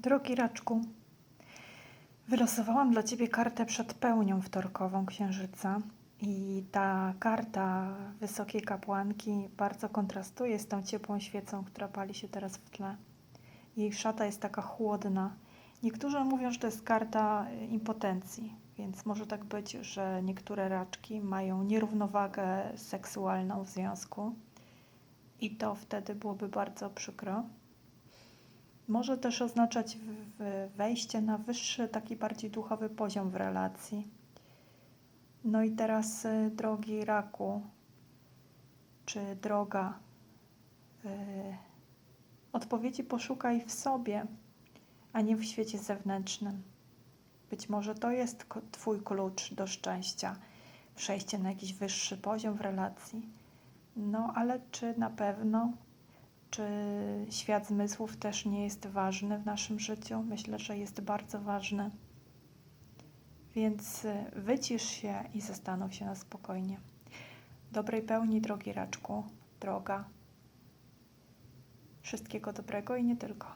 Drogi Raczku, wylosowałam dla Ciebie kartę przed pełnią wtorkową Księżyca i ta karta Wysokiej Kapłanki bardzo kontrastuje z tą ciepłą świecą, która pali się teraz w tle. Jej szata jest taka chłodna. Niektórzy mówią, że to jest karta y, impotencji, więc może tak być, że niektóre raczki mają nierównowagę seksualną w związku i to wtedy byłoby bardzo przykro. Może też oznaczać wejście na wyższy, taki bardziej duchowy poziom w relacji. No i teraz, y, drogi raku, czy droga, y, odpowiedzi poszukaj w sobie, a nie w świecie zewnętrznym. Być może to jest Twój klucz do szczęścia, przejście na jakiś wyższy poziom w relacji. No ale czy na pewno? Czy świat zmysłów też nie jest ważny w naszym życiu? Myślę, że jest bardzo ważny. Więc y, wycisz się i zastanów się na spokojnie. Dobrej pełni, drogi raczku, droga. Wszystkiego dobrego i nie tylko.